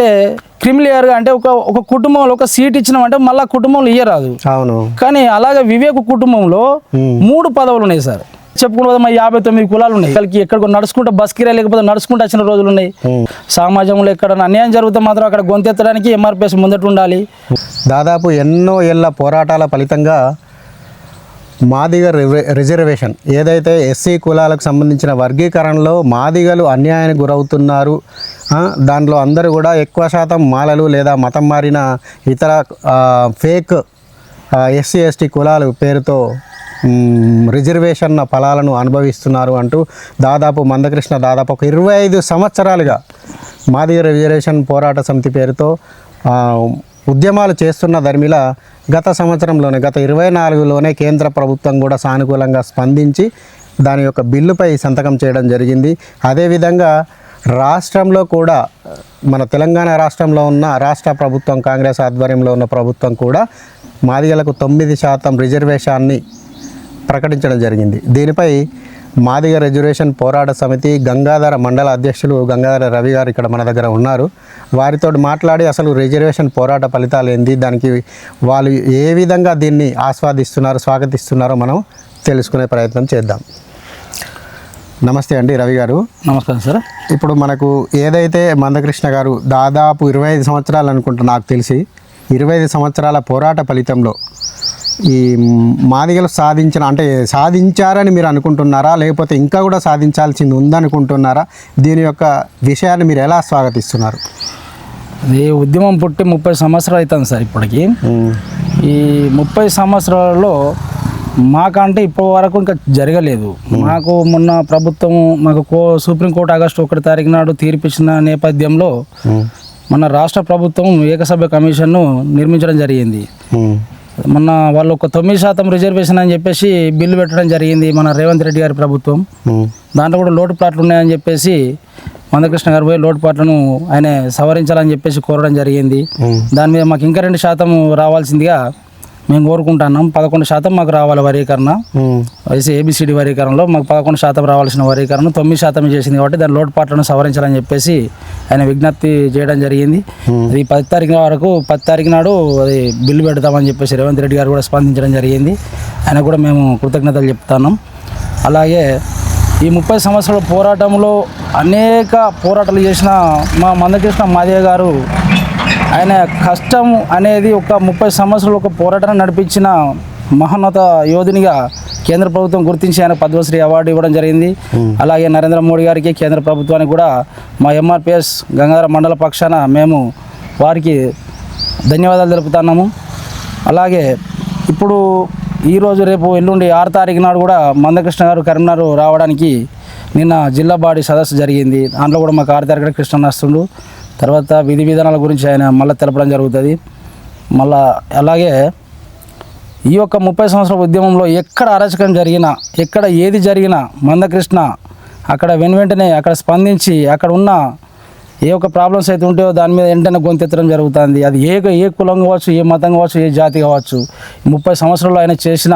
అంటే క్రిమిలియర్గా అంటే ఒక ఒక కుటుంబంలో ఒక సీట్ ఇచ్చినామంటే మళ్ళీ కుటుంబంలో ఇయ్యరాదు. అవును. కానీ అలాగే వివేక్ కుటుంబంలో మూడు పదవులు ఉన్నాయి సార్. మా యాభై తొమ్మిది కులాలు ఉన్నాయి. వాళ్ళకి ఎక్కడ నడుచుకుంటూ బస్ కిరా లేకపోతే నడుచుకుంటూ వచ్చిన రోజులు ఉన్నాయి. సమాజంలో ఎక్కడ అన్యాయం జరిగితే మాత్రం అక్కడ గొంతెత్తడానికి ఎంఆర్పిఎస్ ముందట ఉండాలి. దాదాపు ఎన్నో ఏళ్ళ పోరాటాల ఫలితంగా మాదిగ రిజర్వేషన్. ఏదైతే ఎస్సీ కులాలకు సంబంధించిన వర్గీకరణలో మాదిగలు అన్యాయానికి గురవుతున్నారు దాంట్లో అందరూ కూడా ఎక్కువ శాతం మాలలు లేదా మతం మారిన ఇతర ఫేక్ ఎస్సీ ఎస్టీ కులాలు పేరుతో రిజర్వేషన్ ఫలాలను అనుభవిస్తున్నారు అంటూ దాదాపు మందకృష్ణ దాదాపు ఒక ఇరవై ఐదు సంవత్సరాలుగా మాదిగ రిజర్వేషన్ పోరాట సమితి పేరుతో ఉద్యమాలు చేస్తున్న ధర్మిల గత సంవత్సరంలోనే గత ఇరవై నాలుగులోనే కేంద్ర ప్రభుత్వం కూడా సానుకూలంగా స్పందించి దాని యొక్క బిల్లుపై సంతకం చేయడం జరిగింది. అదేవిధంగా రాష్ట్రంలో కూడా మన తెలంగాణ రాష్ట్రంలో ఉన్న రాష్ట్ర ప్రభుత్వం కాంగ్రెస్ ఆధ్వర్యంలో ఉన్న ప్రభుత్వం కూడా మాదిగలకు తొమ్మిది శాతం రిజర్వేషన్ని ప్రకటించడం జరిగింది. దీనిపై మాదిగ రిజర్వేషన్ పోరాట సమితి గంగాధర మండల అధ్యక్షులు గంగాధర రవి గారు ఇక్కడ మన దగ్గర ఉన్నారు. వారితో మాట్లాడి అసలు రిజర్వేషన్ పోరాట ఫలితాలు ఏంది? దానికి వాళ్ళు ఏ విధంగా దీన్ని ఆస్వాదిస్తున్నారు స్వాగతిస్తున్నారో మనం తెలుసుకునే ప్రయత్నం చేద్దాం. నమస్తే అండి రవి గారు. నమస్కారం సార్. ఇప్పుడు మనకు ఏదైతే మందకృష్ణ గారు దాదాపు ఇరవై ఐదు సంవత్సరాలు అనుకుంటా నాకు తెలిసి ఇరవై ఐదు సంవత్సరాల పోరాట ఫలితంలో ఈ మాదిగలు సాధించిన అంటే సాధించారని మీరు అనుకుంటున్నారా? లేకపోతే ఇంకా కూడా సాధించాల్సింది ఉందనుకుంటున్నారా? దీని యొక్క విషయాన్ని మీరు ఎలా స్వాగతిస్తున్నారు? ఈ ఉద్యమం పుట్టి ముప్పై సంవత్సరాలు అవుతుంది సార్ ఇప్పటికి. ఈ ముప్పై సంవత్సరాలలో మాకంటే ఇప్పటి వరకు ఇంకా జరగలేదు. మాకు మొన్న ప్రభుత్వం మాకు కో సుప్రీంకోర్టు ఆగస్టు ఒకటి తారీఖు నాడు తీర్పిచ్చిన నేపథ్యంలో మన రాష్ట్ర ప్రభుత్వం ఏకసభ్య కమిషన్ను నిర్మించడం జరిగింది. మొన్న వాళ్ళు ఒక తొమ్మిది శాతం రిజర్వేషన్ అని చెప్పేసి బిల్లు పెట్టడం జరిగింది మన రేవంత్ రెడ్డి గారి ప్రభుత్వం. దాంట్లో కూడా లోటుపాట్లు ఉన్నాయని చెప్పేసి మందకృష్ణ గారు పోయి లోటుపాట్లను ఆయన సవరించాలని చెప్పేసి కోరడం జరిగింది. దాని మీద మాకు ఇంకా రెండు శాతం రావాల్సిందిగా మేము కోరుకుంటున్నాం. పదకొండు శాతం మాకు రావాలి వరీకరణ. వైసీ ఏబిసిడి వరీకరణలో మాకు పదకొండు శాతం రావాల్సిన వరీకరణ. తొమ్మిది శాతం చేసింది కాబట్టి దాని లోటుపాట్లను సవరించాలని చెప్పేసి ఆయన విజ్ఞప్తి చేయడం జరిగింది. అది పది తారీఖు వరకు పది తారీఖు నాడు అది బిల్లు పెడతామని చెప్పేసి రేవంత్ రెడ్డి గారు కూడా స్పందించడం జరిగింది. ఆయన కూడా మేము కృతజ్ఞతలు చెప్తున్నాం. అలాగే ఈ ముప్పై సంవత్సరాల పోరాటంలో అనేక పోరాటాలు చేసిన మా మందకృష్ణ మాదేవ్ గారు ఆయన కష్టం అనేది ఒక ముప్పై సంవత్సరాలు ఒక పోరాటం నడిపించిన మహోన్నత యోధునిగా కేంద్ర ప్రభుత్వం గుర్తించి ఆయన పద్మశ్రీ అవార్డు ఇవ్వడం జరిగింది. అలాగే నరేంద్ర మోడీ గారికి కేంద్ర ప్రభుత్వానికి కూడా మా ఎంఆర్పిఎస్ గంగాధర మండల పక్షాన మేము వారికి ధన్యవాదాలు తెలుపుతున్నాము. అలాగే ఇప్పుడు ఈరోజు రేపు ఎల్లుండి ఆరు తారీఖు నాడు కూడా మందకృష్ణ గారు కరీంనగర్ రావడానికి నిన్న జిల్లా బాడీ సదస్సు జరిగింది. దాంట్లో కూడా మాకు ఆరు తారీఖు కృష్ణ వస్తుండు తర్వాత విధి విధానాల గురించి ఆయన మళ్ళీ తెలపడం జరుగుతుంది. మళ్ళా అలాగే ఈ యొక్క ముప్పై సంవత్సరాల ఉద్యమంలో ఎక్కడ అరాచకం జరిగినా ఎక్కడ ఏది జరిగినా మందకృష్ణ అక్కడ వెను వెంటనే అక్కడ స్పందించి అక్కడ ఉన్న ఏ ఒక్క ప్రాబ్లమ్స్ అయితే ఉంటాయో దాని మీద వెంటనే గొంతెత్తడం జరుగుతుంది. అది ఏ ఏ కులం కావచ్చు ఏ మతం కావచ్చు ఏ జాతి కావచ్చు. ముప్పై సంవత్సరాలు ఆయన చేసిన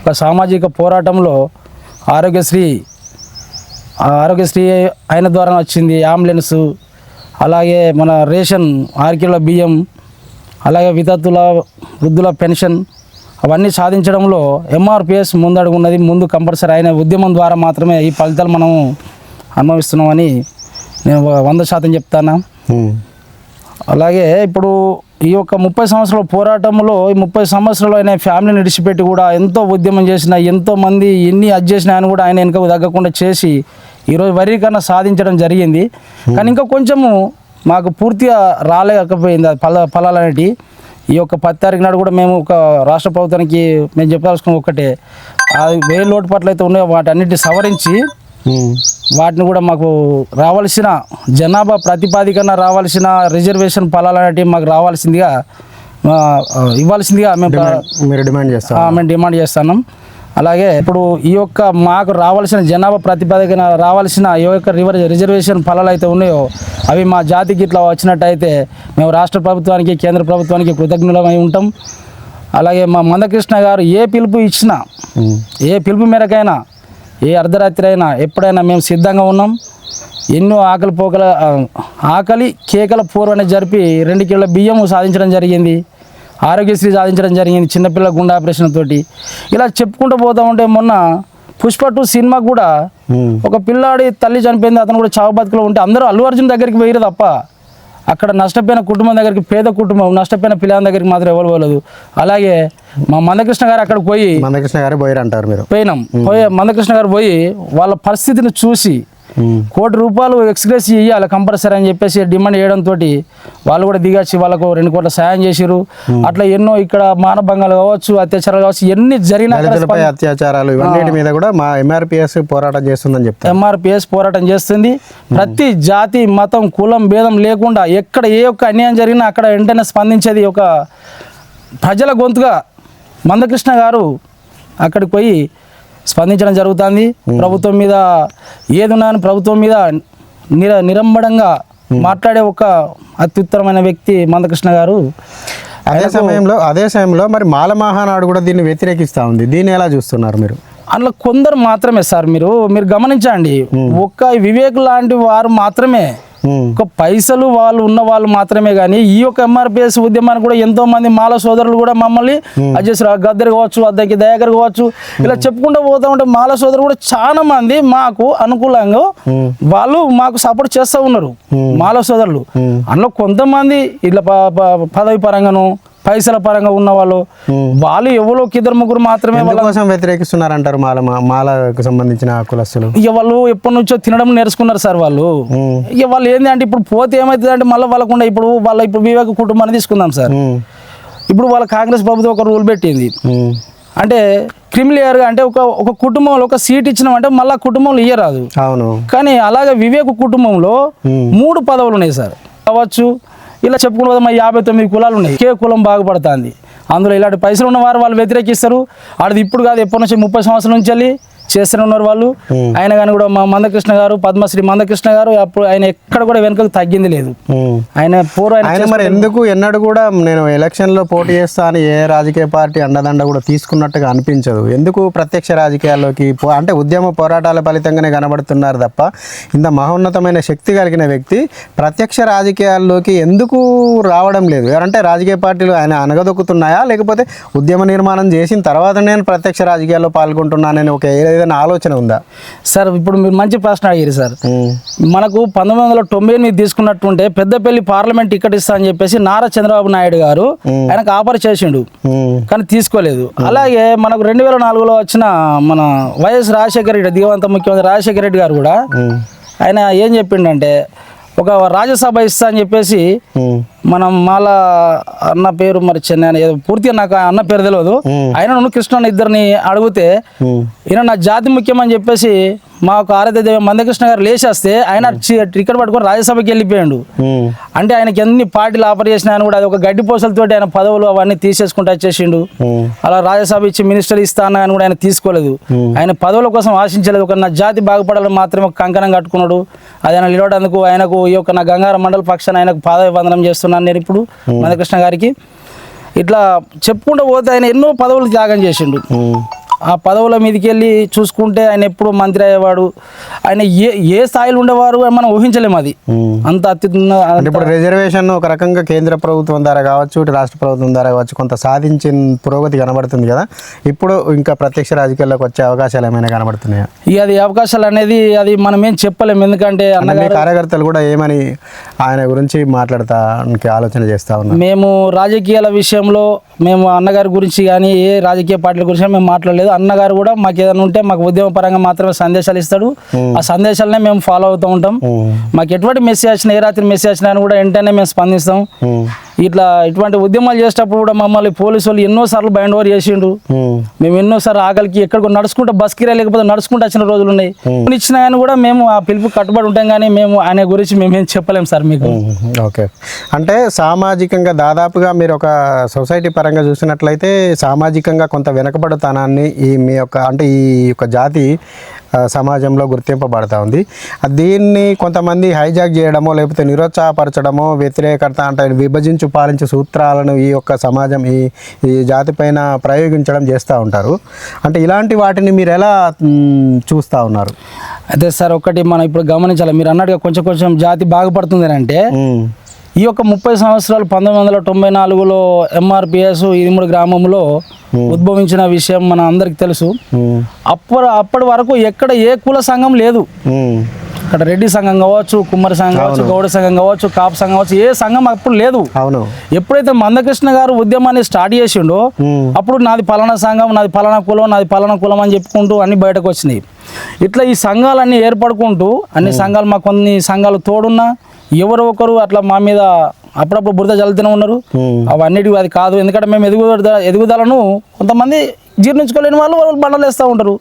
ఒక సామాజిక పోరాటంలో ఆరోగ్యశ్రీ ఆ ఆరోగ్యశ్రీ ఆయన ద్వారా వచ్చింది. అంబులెన్సు అలాగే మన రేషన్ ఆరు కిలోల బియ్యం అలాగే వితంతుల వృద్ధుల పెన్షన్ అవన్నీ సాధించడంలో ఎంఆర్పిఎస్ ముందడుగు ఉన్నది ముందు కంపల్సరీ అయిన ఉద్యమం ద్వారా మాత్రమే ఈ ఫలితాలు మనం అనుభవిస్తున్నామని నేను వంద శాతం చెప్తాను. అలాగే ఇప్పుడు ఈ యొక్క ముప్పై సంవత్సరాల పోరాటంలో ఈ ముప్పై సంవత్సరాలు ఆయన ఫ్యామిలీని విడిచిపెట్టి కూడా ఎంతో ఉద్యమం చేసిన ఎంతో మంది ఎన్ని అది చేసిన ఆయన కూడా ఆయన వెనుక తగ్గకుండా చేసి ఈరోజు వరీకరణ సాధించడం జరిగింది. కానీ ఇంకా కొంచెము మాకు పూర్తిగా రాలేకపోయింది ఫల ఫలాలు అనేటివి ఈ యొక్క పది తారీఖు నాడు కూడా మేము ఒక రాష్ట్ర ప్రభుత్వానికి మేము చెప్పాల్సుకున్న ఒకటే అది ఏ లోటుపాట్లు అయితే ఉన్నాయో వాటి అన్నిటిని సవరించి వాటిని కూడా మాకు రావాల్సిన జనాభా ప్రాతిపాదికన రావాల్సిన రిజర్వేషన్ ఫలాలు అనేటివి మాకు రావాల్సిందిగా ఇవ్వాల్సిందిగా మేము మీరు డిమాండ్ చేస్తారు? ఆ, మేము డిమాండ్ చేస్తున్నాం. అలాగే ఇప్పుడు ఈ యొక్క మాకు రావాల్సిన జనాభా ప్రతిపాదన రావాల్సిన ఈ యొక్క రివర్ రిజర్వేషన్ ఫలాలు అయితే ఉన్నాయో అవి మా జాతికి ఇట్లా వచ్చినట్టయితే మేము రాష్ట్ర ప్రభుత్వానికి కేంద్ర ప్రభుత్వానికి కృతజ్ఞులమై ఉంటాం. అలాగే మా మందకృష్ణ గారు ఏ పిలుపు ఇచ్చినా ఏ పిలుపు మేరకైనా ఏ అర్ధరాత్రి అయినా ఎప్పుడైనా మేము సిద్ధంగా ఉన్నాం. ఎన్నో ఆకలి పోకల ఆకలి కేకల పూర్వన జరిపి రెండు కిలోల బియ్యం సాధించడం జరిగింది. ఆరోగ్యశ్రీ సాధించడం జరిగింది. చిన్నపిల్లల గుండె ఆపరేషన్ తోటి. ఇలా చెప్పుకుంటూ పోతా ఉంటే మొన్న పుష్ప టూ సినిమా కూడా ఒక పిల్లాడి తల్లి చనిపోయింది. అతను కూడా చావు బతుకులో ఉంటే అందరూ అల్లు అర్జున్ దగ్గరికి పోయిరు తప్ప అక్కడ నష్టపోయిన కుటుంబం దగ్గరికి పేద కుటుంబం నష్టపోయిన పిల్లల దగ్గరికి మాత్రం ఎవరు పోలేదు. అలాగే మా మందకృష్ణ గారు అక్కడికి పోయి మందకృష్ణ గారే పోయారు అంటారు మీరు. పోయినాం. పోయి మందకృష్ణ గారు పోయి వాళ్ళ పరిస్థితిని చూసి కోటి రూపాయలు ఎక్స్గ్రెస్ ఇవ్వాలి కంపల్సరీ అని చెప్పేసి డిమాండ్ చేయడంతో వాళ్ళు కూడా దిగచ్చి వాళ్ళకు రెండు కోట్ల సాయం చేసిరు అట్లా ఎన్నో ఇక్కడ మానభంగాలు కావచ్చు అత్యాచారాలు కావచ్చు ఎన్ని జరిగినా అత్యాచారాలు ఇవన్నిటి మీద కూడా మా ఎంఆర్పిఎస్ పోరాటం చేస్తుందని చెప్తారు. ఎంఆర్పిఎస్ పోరాటం చేస్తుంది. ప్రతి జాతి మతం కులం భేదం లేకుండా ఎక్కడ ఏ ఒక్క అన్యాయం జరిగినా అక్కడ వెంటనే స్పందించేది ఒక ప్రజల గొంతుగా మందకృష్ణ గారు అక్కడికి పోయి స్పందించడం జరుగుతుంది. ప్రభుత్వం మీద ఏదున్నా ప్రభుత్వం మీద నిర నిరంబడంగా మాట్లాడే ఒక అత్యుత్తరమైన వ్యక్తి మందకృష్ణ గారు. అదే సమయంలో అదే సమయంలో మరి మాల మహానాడు కూడా దీన్ని వ్యతిరేకిస్తా ఉంది. దీన్ని ఎలా చూస్తున్నారు మీరు? అందులో కొందరు మాత్రమే సార్ మీరు మీరు గమనించండి. ఒక్క వివేక్ లాంటి వారు మాత్రమే ఒక పైసలు వాళ్ళు ఉన్న వాళ్ళు మాత్రమే కానీ ఈ యొక్క ఎంఆర్పిఎస్ ఉద్యమానికి కూడా ఎంతో మంది మాల సోదరులు కూడా మమ్మల్ని అజేశ్వర గద్దర్ కావచ్చు అద్దకి దయాకర్ కావచ్చు ఇలా చెప్పుకుంటూ పోతా ఉంటే మాల సోదరులు కూడా చాలా మంది మాకు అనుకూలంగా వాళ్ళు మాకు సపోర్ట్ చేస్తూ ఉన్నారు. మాల సోదరులు. అందులో కొంతమంది ఇట్లా పదవి పరంగాను పైసల పరంగా ఉన్న వాళ్ళు వాళ్ళు ఎవరో ఇద్దరు ముగ్గురు మాత్రమే వాళ్ళ ఎందుకోసం వ్యతిరేకిస్తున్నారు అంటారు మాల మాలకు సంబంధించిన కులస్తులు? ఇక వాళ్ళు ఎప్పటి నుంచో తినడం నేర్చుకున్నారు సార్ వాళ్ళు. ఇక వాళ్ళు ఏంది అంటే ఇప్పుడు పోతే ఏమవుతుంది అంటే మళ్ళీ వాళ్ళకుండా ఇప్పుడు వాళ్ళ ఇప్పుడు వివేక కుటుంబాన్ని తీసుకుందాం సార్. ఇప్పుడు వాళ్ళ కాంగ్రెస్ ప్రభుత్వం ఒక రూల్ పెట్టింది. అంటే క్రిమిలియర్గా అంటే ఒక ఒక కుటుంబంలో ఒక సీట్ ఇచ్చినామంటే మళ్ళీ కుటుంబంలో ఇయ్యరాదు. అవును. కానీ అలాగే వివేక కుటుంబంలో మూడు పదవులు ఉన్నాయి సార్. కావచ్చు ఇలా చెప్పుకున్న యాభై తొమ్మిది కులాలు ఉన్నాయి. కే కులం బాగుపడుతుంది. అందులో ఇలాంటి పైసలు ఉన్న వారు వాళ్ళు వ్యతిరేకిస్తారు. ఆడది ఇప్పుడు కాదు ఎప్పటి నుంచి ముప్పై సంవత్సరాల నుంచి వెళ్ళి చేస్తూనే ఉన్నారు వాళ్ళు. ఆయన కానీ కూడా మా మందకృష్ణ గారు పద్మశ్రీ మందకృష్ణ గారు అప్పుడు ఆయన ఎక్కడ కూడా వెనుకకు తగ్గింది లేదు. ఆయన పూర్వ ఆయన మరి ఎందుకు ఎన్నడూ కూడా నేను ఎలక్షన్లో పోటీ చేస్తా అని ఏ రాజకీయ పార్టీ అండదండ కూడా తీసుకున్నట్టుగా అనిపించదు. ఎందుకు ప్రత్యక్ష రాజకీయాల్లోకి అంటే ఉద్యమ పోరాటాల ఫలితంగానే కనబడుతున్నారు తప్ప ఇంత మహోన్నతమైన శక్తి కలిగిన వ్యక్తి ప్రత్యక్ష రాజకీయాల్లోకి ఎందుకు రావడం లేదు? ఎవరంటే రాజకీయ పార్టీలు ఆయన అనగదొక్కుతున్నాయా? లేకపోతే ఉద్యమ నిర్మాణం చేసిన తర్వాత నేను ప్రత్యక్ష రాజకీయాల్లో పాల్గొంటున్నానని ఒక ఏదైనా ఆలోచన ఉందా? సార్ ఇప్పుడు మీరు మంచి ప్రశ్న అడిగారు సార్. మనకు పంతొమ్మిది వందల తొంభై ఎనిమిది తీసుకున్నట్టుంటే పెద్దపల్లి పార్లమెంట్ టికెట్ ఇస్తా అని చెప్పేసి నారా చంద్రబాబు నాయుడు గారు ఆయనకు ఆఫర్ చేసిండు. కానీ తీసుకోలేదు. అలాగే మనకు రెండు వేల నాలుగులో వచ్చిన మన వైఎస్ రాజశేఖర రెడ్డి దివంత ముఖ్యమంత్రి రాజశేఖర రెడ్డి గారు కూడా ఆయన ఏం చెప్పిండంటే ఒక రాజ్యసభ ఇస్తా అని చెప్పేసి మనం మాల అన్న పేరు మరి చెన్నై పూర్తిగా నాకు అన్న పేరు తెలియదు ఆయన కృష్ణ ఇద్దరిని అడిగితే ఈయన నా జాతి ముఖ్యమని చెప్పేసి మాకు ఆరాధ్య దేవి మందకృష్ణ గారు లేచేస్తే ఆయన టికెట్ పట్టుకొని రాజ్యసభకి వెళ్ళిపోయాడు. అంటే ఆయనకి ఎన్ని పార్టీలు ఆఫర్ చేసినా ఆయన కూడా అది ఒక గడ్డి పోసలతోటి ఆయన పదవులు అవన్నీ తీసేసుకుంటూ వచ్చేసిండు. అలా రాజ్యసభ ఇచ్చి మినిస్టర్ ఇస్తాను అని కూడా ఆయన తీసుకోలేదు. ఆయన పదవుల కోసం ఆశించలేదు. ఒక నా జాతి బాగుపడాలని మాత్రమే కంకణం కట్టుకున్నాడు. అది ఆయన నిలవడానికి ఆయనకు ఈ యొక్క నా గంగారం మండల పక్షాన ఆయనకు పాదవి వందనం చేస్తున్నాను నేను ఇప్పుడు మందకృష్ణ గారికి. ఇట్లా చెప్పుకుంటూ పోతే ఆయన ఎన్నో పదవులు త్యాగం చేసిండు. ఆ పదవుల మీదకి వెళ్ళి చూసుకుంటే ఆయన ఎప్పుడు మంత్రి అయ్యేవాడు. ఆయన ఏ ఏ స్థాయిలో ఉండేవారు అని మనం ఊహించలేము అది. అంత అత్యున్న ఇప్పుడు రిజర్వేషన్ ఒక రకంగా కేంద్ర ప్రభుత్వం ద్వారా కావచ్చు ఇటు రాష్ట్ర ప్రభుత్వం ద్వారా కావచ్చు కొంత సాధించిన పురోగతి కనబడుతుంది కదా. ఇప్పుడు ఇంకా ప్రత్యక్ష రాజకీయాల్లోకి వచ్చే అవకాశాలు ఏమైనా కనబడుతున్నాయా? ఇక అది అవకాశాలు అనేది అది మనం ఏం చెప్పలేము ఎందుకంటే అన్నగారు కార్యకర్తలు కూడా ఏమని ఆయన గురించి మాట్లాడతానికి ఆలోచన చేస్తా ఉన్నారు? మేము రాజకీయాల విషయంలో మేము అన్నగారి గురించి కానీ ఏ రాజకీయ పార్టీల గురించి మేము మాట్లాడలేదు. అన్నగారు కూడా మాకు ఏదైనా ఉంటే మాకు ఉద్యమ పరంగా మాత్రమే సందేశాలు ఇస్తాడు. ఆ సందేశాలనే మేము ఫాలో అవుతూ ఉంటాం. మాకు ఎటువంటి మెసేజ్ వచ్చినా ఏ రాత్రి మెసేజ్ వచ్చినా కూడా వెంటనే మేము స్పందిస్తాం. ఇట్లా ఇటువంటి ఉద్యమాలు చేసేటప్పుడు కూడా మమ్మల్ని పోలీసు వాళ్ళు ఎన్నోసార్లు బైండ్ ఓవర్ చేసిండు మేము ఎన్నోసార్లు ఆకలికి ఎక్కడికో నడుచుకుంటూ బస్ కిరా లేకపోతే నడుచుకుంటూ వచ్చిన రోజులు ఉన్నాయి. ఇచ్చిన ఆయన కూడా మేము ఆ పిలుపు కట్టుబడి ఉంటాం కానీ మేము ఆయన గురించి మేమేం చెప్పలేం సార్ మీకు. ఓకే. అంటే సామాజికంగా దాదాపుగా మీరు ఒక సొసైటీ పరంగా చూసినట్లయితే సామాజికంగా కొంత వెనకబడుతనాన్ని ఈ మీ యొక్క అంటే ఈ యొక్క జాతి సమాజంలో గుర్తింపబడతా ఉంది. దీన్ని కొంతమంది హైజాక్ చేయడమో లేకపోతే నిరుత్సాహపరచడమో వ్యతిరేకత అంటే విభజించు పాలించు సూత్రాలను ఈ యొక్క సమాజం ఈ ఈ జాతి పైన ప్రయోగించడం చేస్తూ ఉంటారు. అంటే ఇలాంటి వాటిని మీరు ఎలా చూస్తూ ఉన్నారు? అయితే సార్ ఒకటి మనం ఇప్పుడు గమనించాలి. మీరు అన్నట్టుగా కొంచెం కొంచెం జాతి బాగుపడుతుంది అని అంటే ఈ యొక్క ముప్పై సంవత్సరాలు పంతొమ్మిది వందల తొంభై నాలుగులో ఎంఆర్పిఎస్ ఇరుముడు గ్రామంలో ఉద్భవించిన విషయం మన అందరికి తెలుసు. మ్, అప్పటి అప్పటి వరకు ఎక్కడ ఏ కుల సంఘం లేదు. మ్, ఇక్కడ రెడ్డి సంఘం కావచ్చు కుమ్మరి సంఘం కావచ్చు గౌడ సంఘం కావచ్చు కాపు సంఘం కావచ్చు ఏ సంఘం అప్పుడు లేదు. అవును. ఎప్పుడైతే మందకృష్ణ గారు ఉద్యమాన్ని స్టార్ట్ చేసిండో అప్పుడు నాది పలానా సంఘం నాది పలానా కులం నాది పలానా కులం అని చెప్పుకుంటూ అన్ని బయటకు వచ్చినాయి. ఇట్లా ఈ సంఘాలన్నీ ఏర్పడుకుంటూ అన్ని సంఘాలు మా కొన్ని సంఘాలు తోడున్నా ఎవరో ఒకరు అట్లా మా మీద అప్పుడప్పుడు బురద జల్లుతూనే ఉన్నారు. మ్, అవన్నిటి అది కాదు. ఎందుకంటే మేము ఎదుగుదల ఎదుగుదలను కొంతమంది జీర్ణించుకోలేని వాళ్ళు వాళ్ళు బండలు వేస్తూ ఉంటారు.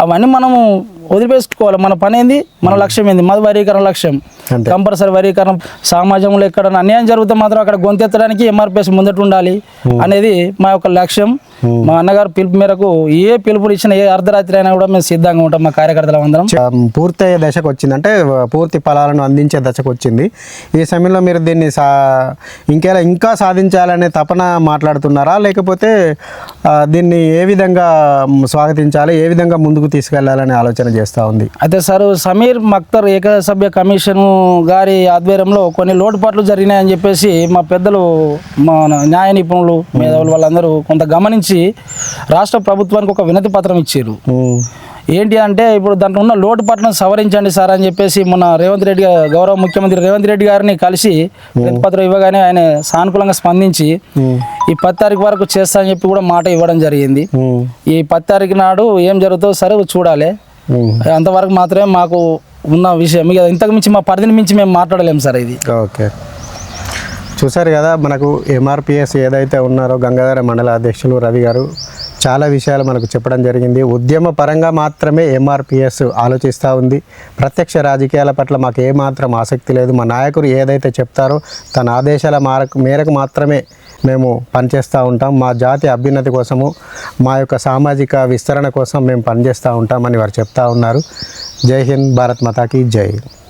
అవన్నీ మనము వదిలిపేసుకోవాలి మన పని ఏంది? మన లక్ష్యం ఏంది? మాది వరీకరణ లక్ష్యం. కంపల్సరీ వరీకరణ. సమాజంలో ఎక్కడ అన్యాయం జరిగితే మాత్రం అక్కడ గొంతెత్తడానికి ఎంఆర్పిఎస్ ముందట ఉండాలి అనేది మా యొక్క లక్ష్యం. మా అన్నగారు పిలుపు మేరకు ఏ పిలుపులు ఇచ్చినా ఏ అర్ధరాత్రి అయినా కూడా మేము సిద్ధంగా ఉంటాం మా కార్యకర్తలు అందరం. పూర్తయ్యే దశకు వచ్చింది అంటే పూర్తి ఫలాలను అందించే దశకు వచ్చింది. ఈ సమయంలో మీరు దీన్ని సా ఇంకేలా ఇంకా సాధించాలనే తపన మాట్లాడుతున్నారా? లేకపోతే దీన్ని ఏ విధంగా మ్, స్వాగతించాలి ఏ విధంగా ముందుకు తీసుకెళ్ళాలనే ఆలోచన చేస్తూ ఉంది? అయితే సార్ సమీర్ మక్తర్ ఏకసభ్య కమిషన్ గారి ఆధ్వర్యంలో కొన్ని లోటుపాట్లు జరిగినాయని చెప్పేసి మా పెద్దలు మన న్యాయ నిపుణులు మేధావులు వాళ్ళందరూ కొంత గమనించి రాష్ట్ర ప్రభుత్వానికి ఒక వినతి పత్రం ఇచ్చారు. ఏంటి అంటే ఇప్పుడు దాంట్లో ఉన్న లోటుపాట్లను సవరించండి సార్ అని చెప్పేసి మొన్న రేవంత్ రెడ్డి గారు- గౌరవ ముఖ్యమంత్రి రేవంత్ రెడ్డి గారిని కలిసి వినతి పత్రం ఇవ్వగానే ఆయన సానుకూలంగా స్పందించి ఈ పది తారీఖు వరకు చేస్తా అని చెప్పి కూడా మాట ఇవ్వడం జరిగింది. ఈ పది తారీఖు నాడు ఏం జరుగుతుందో సరే చూడాలి. అంతవరకు మాత్రమే మాకు ఉన్న విషయం. ఇంతకు మించి మా పరిధిని మించి మేము మాట్లాడలేము సార్ ఇది. ఓకే. చూసారు కదా మనకు ఎంఆర్పిఎస్ ఏదైతే ఉన్నారో గంగాధర మండల అధ్యక్షులు రవి గారు చాలా విషయాలు మనకు చెప్పడం జరిగింది. ఉద్యమ పరంగా మాత్రమే ఎంఆర్పిఎస్ ఆలోచిస్తూ ఉంది. ప్రత్యక్ష రాజకీయాల పట్ల మాకు ఏమాత్రం ఆసక్తి లేదు. మా నాయకుడు ఏదైతే చెప్తారో తన ఆదేశాల మారకు మేరకు మాత్రమే మేము పనిచేస్తూ ఉంటాం. మా జాతి అభ్యున్నతి కోసము మా యొక్క సామాజిక విస్తరణ కోసం మేము పనిచేస్తూ ఉంటామని వారు చెప్తా ఉన్నారు. జై హింద్ భారత్ మాతాకి జై.